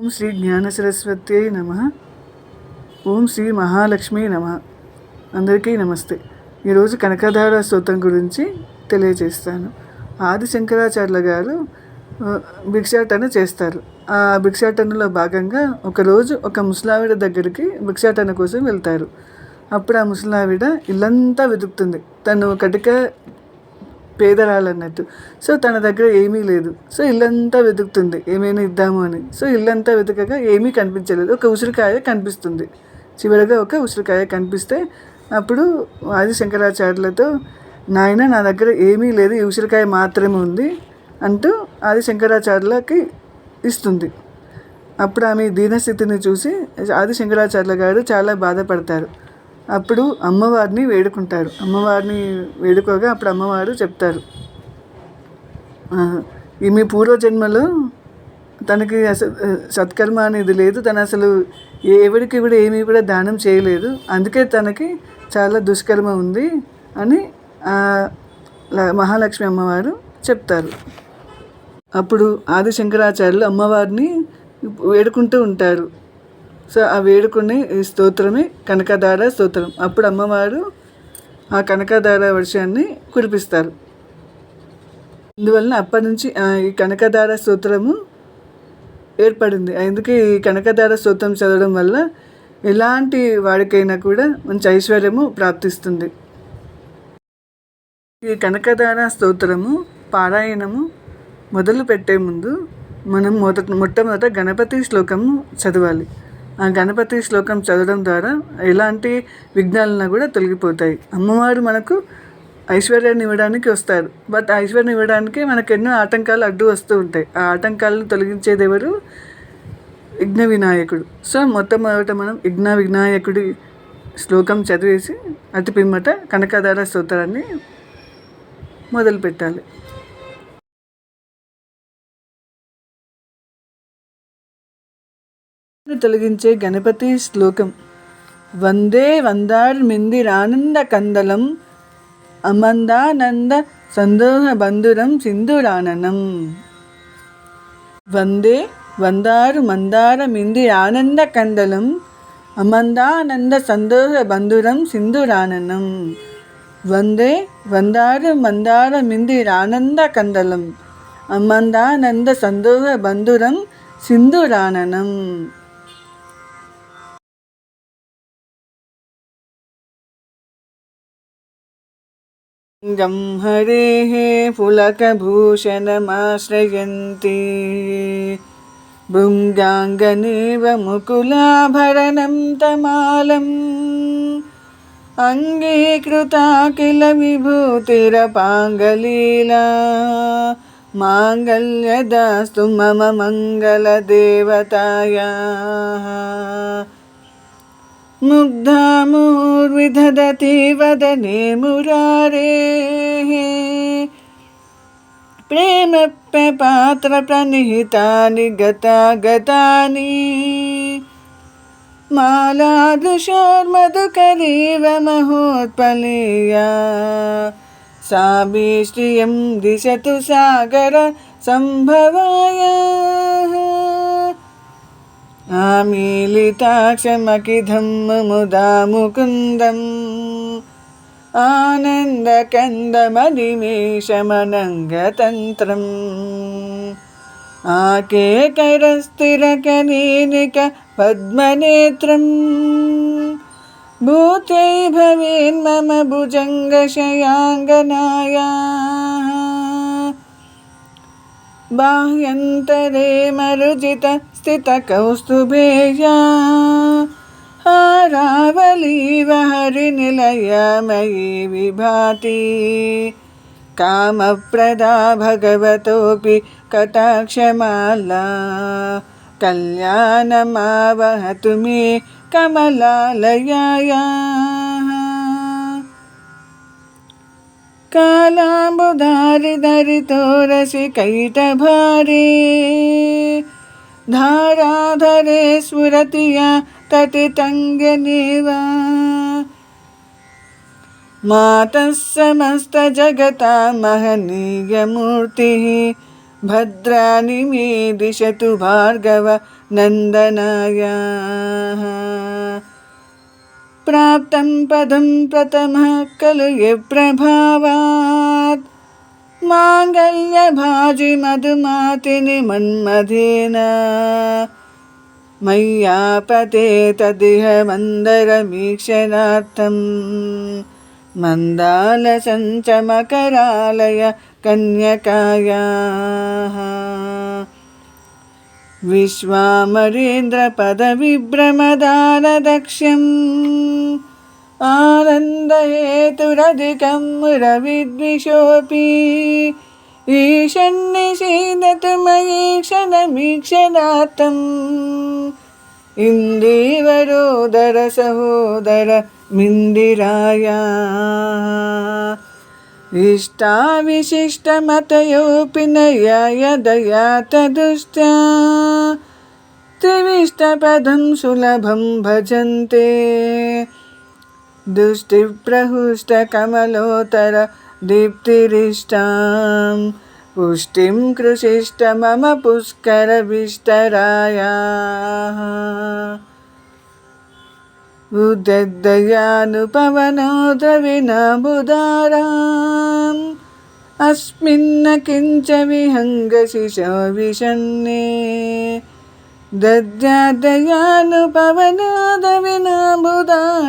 ఓం శ్రీ జ్ఞాన సరస్వతి నమ. ఓం శ్రీ మహాలక్ష్మి నమ. అందరికీ నమస్తే. ఈరోజు కనకధార స్తోత్రం గురించి తెలియజేస్తాను. ఆది శంకరాచార్యుల గారు భిక్షాటన చేస్తారు. ఆ భిక్షాటనలో భాగంగా ఒకరోజు ఒక ముసలావిడ దగ్గరికి భిక్షాటన కోసం వెళ్తారు. అప్పుడు ఆ ముసలావిడ ఇల్లంతా వెతుకుతుంది. తను కటిక పేదరాలన్నట్టు. సో తన దగ్గర ఏమీ లేదు. సో ఇల్లంతా వెతుకుతుంది. ఏమైనా ఇద్దాము అని. సో ఇల్లంతా వెతకగా ఏమీ కనిపించలేదు. ఒక ఉసిరికాయ కనిపిస్తుంది. చివరిగా ఒక ఉసిరికాయ కనిపిస్తే అప్పుడు ఆది శంకరాచార్యులతో నాయన నా దగ్గర ఏమీ లేదు. ఈ ఉసిరికాయ మాత్రమే ఉంది అంటూ ఆది శంకరాచార్యులకి ఇస్తుంది. అప్పుడు ఆమె దీనస్థితిని చూసి ఆది శంకరాచార్యుల గారు చాలా బాధపడతారు. అప్పుడు అమ్మవారిని వేడుకుంటారు. అమ్మవారిని వేడుకోగా అప్పుడు అమ్మవారు చెప్తారు. ఈ ఈమె పూర్వజన్మలో తనకి అసలు సత్కర్మ అనేది లేదు. తను అసలు ఎవరికి కూడా ఏమీ కూడా దానం చేయలేదు. అందుకే తనకి చాలా దుష్కర్మ ఉంది అని మహాలక్ష్మి అమ్మవారు చెప్తారు. అప్పుడు ఆది శంకరాచార్యులు అమ్మవారిని వేడుకుంటూ ఉంటారు. సో ఆ వేడుకుని ఈ స్తోత్రమే కనకదార స్తోత్రం. అప్పుడు అమ్మవారు ఆ కనకదార వర్షాన్ని కురిపిస్తారు. అందువలన అప్పటి నుంచి ఈ కనకదార స్తోత్రము ఏర్పడింది. అందుకే ఈ కనకదార స్తోత్రం చదవడం వల్ల ఎలాంటి వాడికైనా కూడా మంచి ఐశ్వర్యము ప్రాప్తిస్తుంది. ఈ కనకదార స్తోత్రము పారాయణము మొదలు పెట్టే ముందు మనం మొదట మొట్టమొదట గణపతి శ్లోకము చదవాలి. గణపతి శ్లోకం చదవడం ద్వారా ఎలాంటి విఘ్నాలను కూడా తొలగిపోతాయి. అమ్మవారు మనకు ఐశ్వర్యాన్ని ఇవ్వడానికి వస్తారు. బట్ ఐశ్వర్యం ఇవ్వడానికి మనకు ఎన్నో ఆటంకాలు అడ్డు వస్తూ ఉంటాయి. ఆ ఆటంకాలను తొలగించేది ఎవరు? విఘ్న వినాయకుడు. సో మొట్టమొదట మనం విఘ్న వినాయకుడి శ్లోకం చదివేసి అతి పిమ్మట కనకదార స్తోత్రాన్ని మొదలు తొలగించే గణపతి శ్లోకం. వందే వందార్ మిందిరానంద కందలం అమందానంద సందోహ బంధురం సింధురాననం. వందే వందారు మందార మింది ఆనంద కందలం అమందానంద సందోహ బంధురం సింధురాననం. వందే వందారు మందార మింది ఆనంద కందలం అమందానంద సందోహ బంధురం సింధురాననం. गं हरेः पुलकभूषणमाश्रयन्ति भृङ्गाङ्गनेव मुकुलाभरणं तमालम् अङ्गीकृता किल विभूतिरपाङ्गलीला माङ्गल्यदास्तु मम मङ्गलदेवतायाः मुग्धामूर्विदधति वदने मुरारेः। प्रेमप्यपात्रप्रनिहितानि गता गतानि। महोत्पलीया। सा दिशतु सागर सम्भवाय आमीलिताक्षमकिधं मुदा मुकुन्दम् आनन्दकन्दमदिमेशमनङ्गतन्त्रम् आकेकरस्थिरकनीनिक पद्मनेत्रम्। भूत्यै भवेन्मम भुजङ्गशयाङ्गनायाः। बाह्यन्तरे मरुजित स्थितकौस्तुभेया। हारावलीव हरिनिलयमयी विभाति। कामप्रदा भगवतोऽपि कटाक्षमाला। कल्याणमावहतु मे कमलालयायाः। कालाम्बुधारिधरितोरसिकैटभारे धाराधरे स्फुरतिया तटितङ्गनेव मातः समस्तजगता महनीयमूर्तिः भद्राणि मे दिशतु भार्गव नन्दनाय। प्राप्तं पदं प्रथमः खलु यप्रभावात् माङ्गल्यभाजि मधुमातिनि मन्मथेन मय्यापते तदिह मन्दरमीक्षणार्थम्। मन्दालसञ्चमकरालय कन्यकायाः। विश्वामरेन्द्रपदविभ्रमदानदक्ष्यम् आनन्दहेतुरधिकं रविद्विषोऽपि ईशन्निषीदतु मयि क्षणमीक्षणार्थम् इष्टाविशिष्टमतयोपिनयायदया तदुष्ट्या त्रिविष्टपदं सुलभं भजन्ते। दीप्तिरिष्टां। पुष्टिं कृषिष्ट मम पुष्करविष्टरायाः। उदद्दयानुपवनो द्रविणाबुधाराम् अस्मिन्न किञ्च विहङ्गशिशो विषन्ने दद्यादयानुपवनो द्रविणाबुधाराम्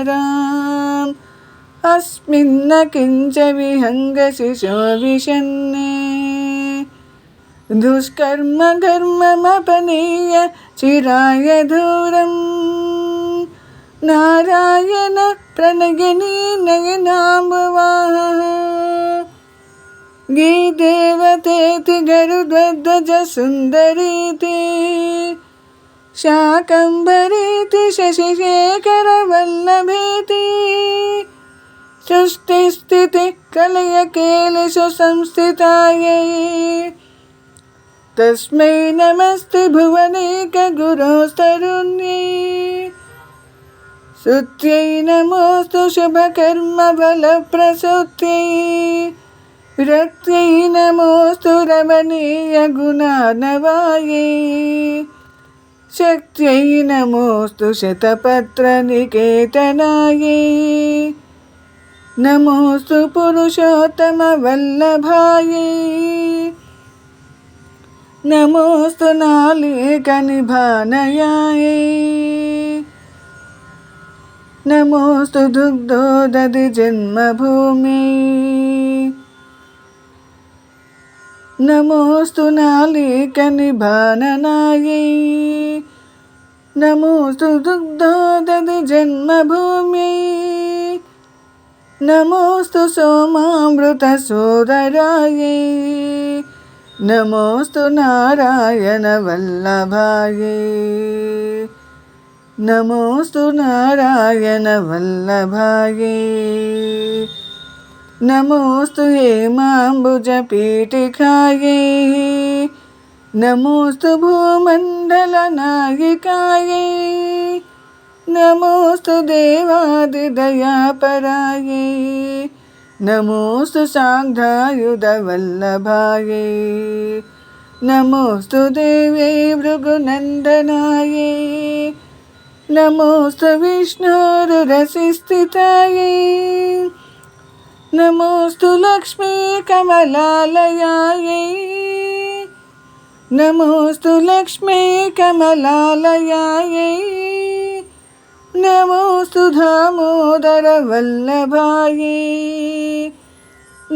अस्मिन्न किञ्च विहङ्गशिशो विषन्ने दुष्कर्म कर्ममपनीय चिराय दूरम् नारायण प्रणगिनी नयनाम्बवाः गीदेवतेति गरुद्वद्वजसुन्दरीति शाकम्भरीति शशिशेखरवल्लभेति सृष्टिस्थितिकलयकेलिषु संस्थितायै तस्मै नमस्ते भुवनेकगुरोस्तरुण्यै। शुत्यै नमोऽस्तु शुभकर्मफलप्रसूत्यै रक्त्यै नमोऽस्तु रमणीयगुणानवायै शक्त्यै नमोऽस्तु शतपत्रनिकेतनायै नमोऽस्तु पुरुषोत्तमवल्लभायै नमोऽस्तु नालीकनिभानयायै నమోస్తు దుగ్ధోదది జన్మభూమి. నమోస్తు నాళీక నిభాననాయై నమోస్తు దుగ్ధోదది జన్మభూమి. నమోస్తు సోమామృత సోదరాయై. నమోస్తు నారాయణ వల్లభాయే. नमोस्तु नारायणवल्लभाये। नमोस्तु हेमाम्बुजपीठिकायै। नमोस्तु भूमण्डलनायिकायै। नमोस्तु देवादिदयापरायै। नमोस्तु साग्धायुधवल्लभायै नमोस्तु देवे भृगुनन्दनायै। नमोऽस्तु विष्णुरुरसिस्थितायै नमोऽस्तु लक्ष्मी कमलालयायै नमोऽस्तु लक्ष्मी कमलालयायै नमोऽस्तु दामोदरवल्लभायै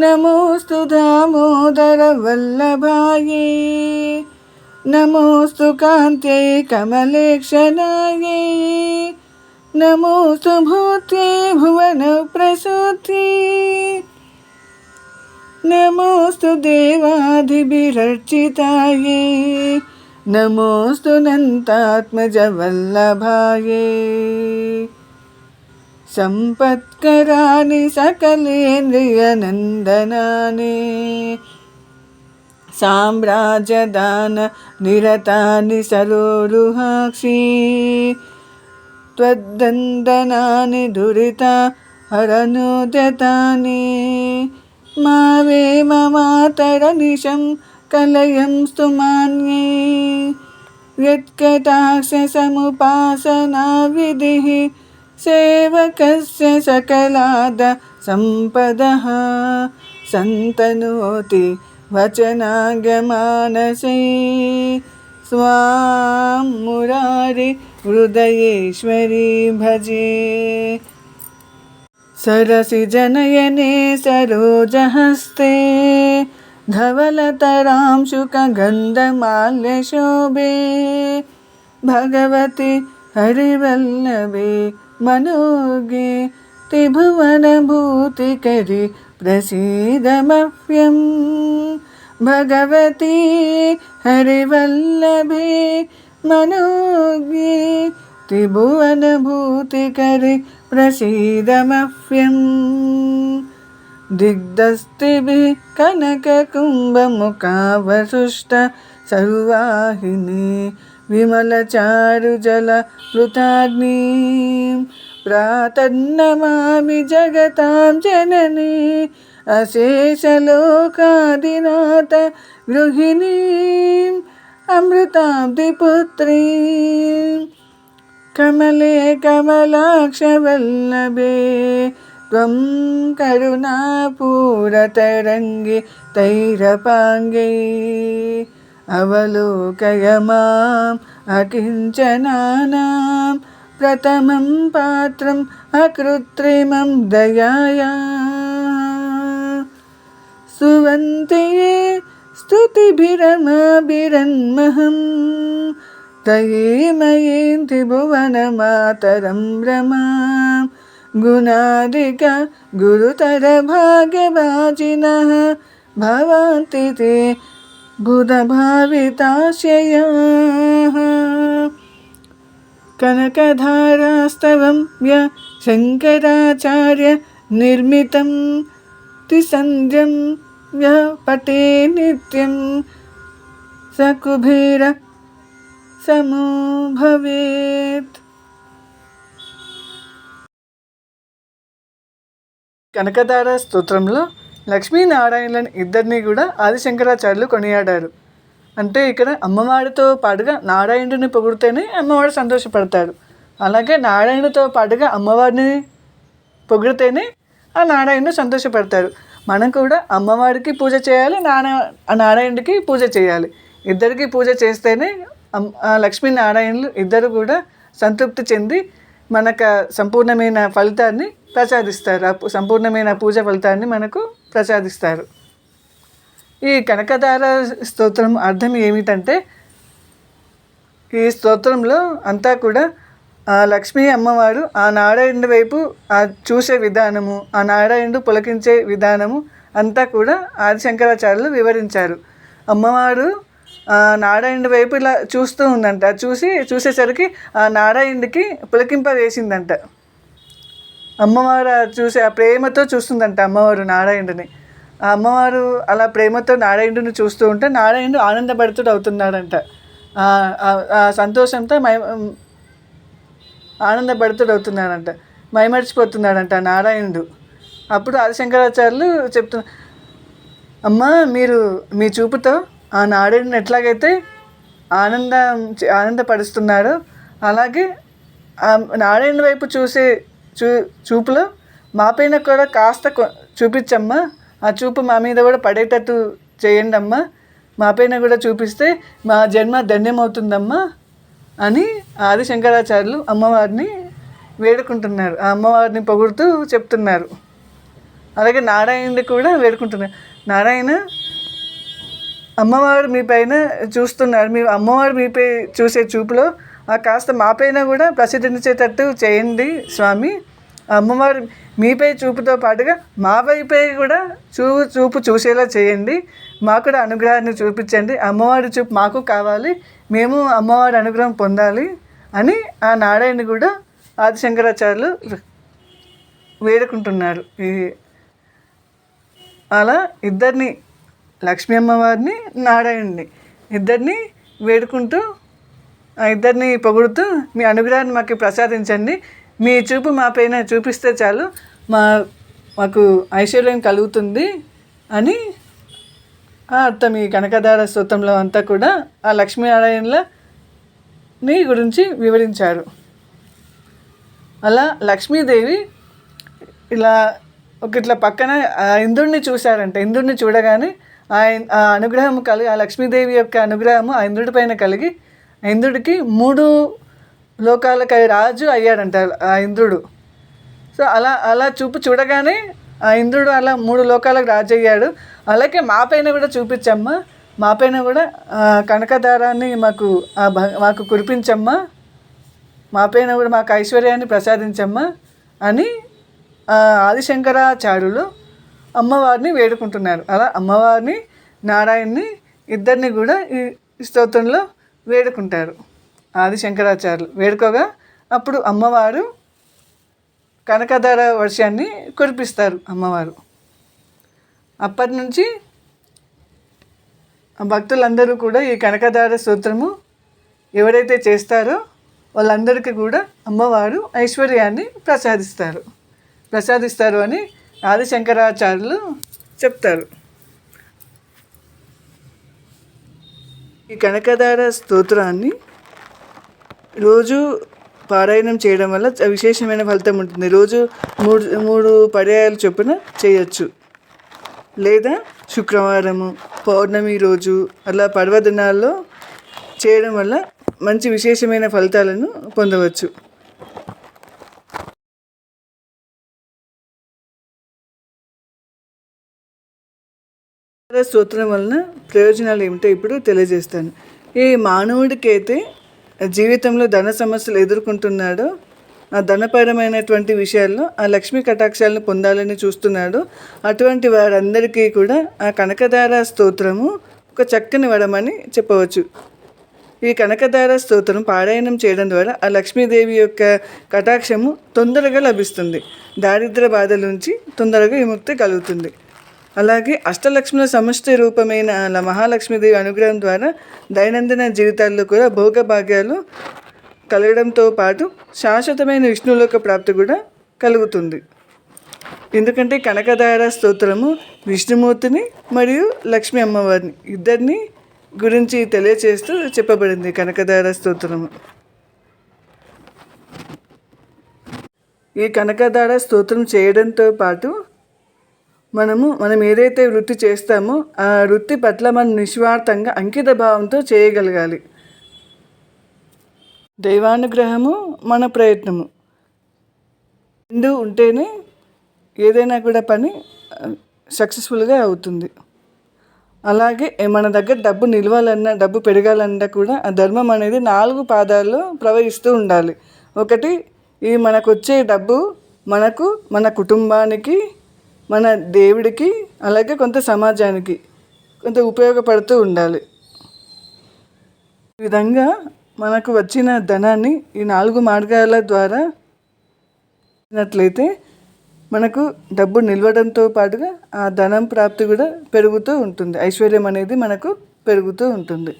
नमोऽस्तु दामोदरवल्लभायै नमोऽस्तु कान्त्यै कमलेक्षणायै नमोऽस्तु भूत्यै भुवनप्रसूत्यै। नमोऽस्तु देवादिभिरर्चितायै। नमोऽस्तु नन्तात्मजवल्लभायै सम्पत्कराणि सकलेन्द्रियनन्दनानि साम्राज्यदान निरतानि सरोरुहाक्षी त्वद्दन्दनानि दुरिता हरनोद्यतानि मा वे ममातरनिशं कलयं स्तुमान्ये यत्कटाक्षसमुपासनाविधिः सेवकस्य सकलाद सम्पदः सन्तनोति वचनागमानसे स्वां मुरारि हृदयेश्वरी भजे। सरसि जनयने सरोजहस्ते धवलतरां शुकगन्धमाल्यशोभे भगवति हरिवल्लभे मनोगे त्रिभुवनभूतिकरि प्रसीदमह्यं भगवती हरिवल्लभे मनोगे त्रिभुवनभूतिकरि प्रसीदमह्यम् दिग्धस्तिभिः कनककुम्भमुखावसुष्ट सर्वाहिनी विमलचारुजलप्लुताग्नीं प्रातन्नमामि जगतां जननी अशेषलोकादिनाथ गृहिणीम् अमृताब्धिपुत्रीं कमले कमलाक्षवल्लभे त्वं करुणापूरतरङ्गे तैरपाङ्गे अवलोकय माम् अकिञ्चनानां प्रथमं पात्रम् अकृत्रिमं दयाया। सुवन्ते स्तुतिभिरमाभिरन्महं तये मयेन्ति भुवनमातरं रमां गुणादिक गुरुतरभाग्यवाचिनः। भवन्ति ते बुधभाविताशयाः కనకధారాస్తవం వ్య శంకరాచార్య నిర్మితం త్రిసంధ్యం వ్య పటే నిత్యం సకుభీర కుబేర సమో భవేత్ కనకధార స్తోత్రంలో లక్ష్మీనారాయణలను ఇద్దరినీ కూడా ఆదిశంకరాచార్యులు కొనియాడారు. అంటే ఇక్కడ అమ్మవారితో పాటుగా నారాయణుడిని పొగిడితేనే అమ్మవారు సంతోషపడతాడు. అలాగే నారాయణుడితో పాటుగా అమ్మవారిని పొగిడితేనే ఆ నారాయణుడు సంతోషపడతారు మనం కూడా అమ్మవారికి పూజ చేయాలి నారా ఆ నారాయణుడికి పూజ చేయాలి. ఇద్దరికి పూజ చేస్తేనే అమ్- ఆ లక్ష్మీనారాయణులు ఇద్దరు కూడా సంతృప్తి చెంది మనకు సంపూర్ణమైన ఫలితాన్ని ప్రసాదిస్తారు. ఆ సంపూర్ణమైన పూజ ఫలితాన్ని మనకు ప్రసాదిస్తారు. ఈ కనకధార స్తోత్రం అర్థం ఏమిటంటే ఈ స్తోత్రంలో అంతా కూడా ఆ లక్ష్మీ అమ్మవారు ఆ నారాయణుడి వైపు ఆ చూసే విధానము ఆ నారాయణుడు పులకించే విధానము అంతా కూడా ఆదిశంకరాచార్యులు వివరించారు. అమ్మవారు ఆ నారాయణుడి వైపు ఇలా చూస్తూ ఉందంట. చూసి చూసేసరికి ఆ నారాయణుడికి పులకింప వేసిందంట. అమ్మవారు చూసే ఆ ప్రేమతో చూస్తుందంట అమ్మవారు నారాయణుడిని. ఆ అమ్మవారు అలా ప్రేమతో నారాయణుడిని చూస్తూ ఉంటే నారాయణుడు ఆనందపడుతుడు అవుతున్నాడంట. ఆ- సంతోషంతో మై ఆనందపడుతుడు అవుతున్నాడంట. మైమర్చిపోతున్నాడంట ఆ నారాయణుడు. అప్పుడు ఆదిశంకరాచార్యులు చెప్తు అమ్మ మీరు మీ చూపుతో ఆ నారాయణుని ఎట్లాగైతే ఆనందం ఆనందపరుస్తున్నారో అలాగే ఆ నారాయణ వైపు చూసే చూ చూపులో మా పైన కూడా కాస్త చూపించమ్మా. ఆ చూపు మా మీద కూడా పడేటట్టు చేయండి అమ్మా మా పైన కూడా చూపిస్తే మా జన్మ ధన్యమవుతుందమ్మా అని ఆది శంకరాచార్యులు అమ్మవారిని వేడుకుంటున్నారు. ఆ అమ్మవారిని పొగుడుతూ చెప్తున్నారు. అలాగే నారాయణుడు కూడా వేడుకుంటున్నారు. నారాయణ అమ్మవారు మీ పైన చూస్తున్నారు. మీ అమ్మవారు మీపై చూసే చూపులో ఆ కాస్త మా పైన కూడా ప్రసిద్ధించేటట్టు చేయండి స్వామి. అమ్మవారు మీపై చూపుతో పాటుగా మా వైపై కూడా చూ చూపు చూసేలా చేయండి. మాకు కూడా అనుగ్రహాన్ని చూపించండి. అమ్మవారి చూపు మాకు కావాలి. మేము అమ్మవారి అనుగ్రహం పొందాలి అని ఆ నారాయణ కూడా ఆదిశంకరాచార్యులు వేడుకుంటున్నారు ఈ అలా ఇద్దరిని లక్ష్మీ అమ్మవారిని నారాయణుని ఇద్దరిని వేడుకుంటూ ఆ ఇద్దరిని పొగుడుతూ మీ అనుగ్రహాన్ని మాకు ప్రసాదించండి. మీ చూపు మా పైన చూపిస్తే చాలు. మా మాకు ఐశ్వర్యం కలుగుతుంది అని ఆ అర్థం ఈ కనకదార స్తోత్రంలో అంతా కూడా ఆ లక్ష్మీనారాయణలని గురించి వివరించారు. అలా లక్ష్మీదేవి ఇలా ఒక ఇట్లా పక్కన ఆ ఇంద్రుడిని చూశారంట. ఇంద్రుడిని చూడగానే ఆయన ఆ అనుగ్రహం కలిగి ఆ లక్ష్మీదేవి యొక్క అనుగ్రహము ఆ ఇంద్రుడి పైన కలిగి ఇంద్రుడికి మూడు లోకాలకై రాజు అయ్యాడంట ఆ ఇంద్రుడు. సో అలా అలా చూపు చూడగానే ఆ ఇంద్రుడు అలా మూడు లోకాలకు రాజు అయ్యాడు. అలాగే మా పైన కూడా చూపించమ్మా. మా పైన కూడా కనకదారాన్ని మాకు ఆ మాకు కురిపించమ్మా. మా పైన కూడా మాకు ఐశ్వర్యాన్ని ప్రసాదించమ్మా అని ఆదిశంకరాచార్యులు అమ్మవారిని వేడుకుంటున్నారు. అలా అమ్మవారిని నారాయణ్ని ఇద్దరిని కూడా ఈ ఈ స్తోత్రంలో వేడుకుంటారు. ఆది శంకరాచార్యులు వేడుకోగా అప్పుడు అమ్మవారు కనకధార వర్షాన్ని కురిపిస్తారు అమ్మవారు. అప్పటి నుంచి ఆ భక్తులందరూ కూడా ఈ కనకధార స్తోత్రము ఎవరైతే చేస్తారో వాళ్ళందరికీ కూడా అమ్మవారు ఐశ్వర్యాన్ని ప్రసాదిస్తారు. ప్రసాదిస్తారు అని ఆదిశంకరాచార్యులు చెప్తారు. ఈ కనకధార స్తోత్రాన్ని రోజు పారాయణం చేయడం వల్ల విశేషమైన ఫలితం ఉంటుంది. రోజు మూడు మూడు పర్యాయాలు చొప్పున చేయొచ్చు. లేదా శుక్రవారము పౌర్ణమి రోజు అలా పర్వదినాల్లో చేయడం వల్ల మంచి విశేషమైన ఫలితాలను పొందవచ్చు. స్తోత్రం వలన ప్రయోజనాలు ఏమిటో ఇప్పుడు తెలియజేస్తాను. ఈ మానవుడికైతే జీవితంలో ధన సమస్యలు ఎదుర్కొంటున్నాడో. ఆ ధనపరమైనటువంటి విషయాల్లో ఆ లక్ష్మీ కటాక్షాలను పొందాలని చూస్తున్నాడు. అటువంటి వారందరికీ కూడా ఆ కనకదార స్తోత్రము ఒక చక్కని వరమని చెప్పవచ్చు. ఈ కనకదార స్తోత్రం పారాయణం చేయడం ద్వారా ఆ లక్ష్మీదేవి యొక్క కటాక్షము తొందరగా లభిస్తుంది. దారిద్ర బాధల నుంచి తొందరగా విముక్తి కలుగుతుంది. అలాగే అష్టలక్ష్ముల సమష్టి రూపమైన ఆ మహాలక్ష్మీదేవి అనుగ్రహం ద్వారా దైనందిన జీవితాల్లో కూడా భోగభాగ్యాలు కలగడంతో పాటు శాశ్వతమైన విష్ణులోక ప్రాప్తి కూడా కలుగుతుంది. ఎందుకంటే కనకదార స్తోత్రము విష్ణుమూర్తిని మరియు లక్ష్మీ అమ్మవారిని ఇద్దరిని గురించి తెలియచేస్తూ చెప్పబడింది కనకదార స్తోత్రము. ఈ కనకదార స్తోత్రం చేయడంతో పాటు మనము మనం ఏదైతే వృత్తి చేస్తామో ఆ వృత్తి పట్ల మనం నిస్వార్థంగా అంకిత భావంతో చేయగలగాలి. దైవానుగ్రహము మన ప్రయత్నము. రెండు ఉంటేనే ఏదైనా కూడా పని సక్సెస్ఫుల్గా అవుతుంది. అలాగే మన దగ్గర డబ్బు నిలవాలన్నా డబ్బు పెరగాలన్నా కూడా ఆ ధర్మం అనేది నాలుగు పాదాల్లో ప్రవహిస్తూ ఉండాలి. ఒకటి ఈ మనకు వచ్చే డబ్బు మనకు మన కుటుంబానికి మన దేవుడికి అలాగే కొంత సమాజానికి కొంత ఉపయోగపడుతూ ఉండాలి. ఈ విధంగా మనకు వచ్చిన ధనాన్ని ఈ నాలుగు మార్గాల ద్వారా ఇచ్చినట్లయితే మనకు డబ్బు నిలవడంతో పాటుగా ఆ ధనం ప్రాప్తి కూడా పెరుగుతూ ఉంటుంది. ఐశ్వర్యం అనేది మనకు పెరుగుతూ ఉంటుంది.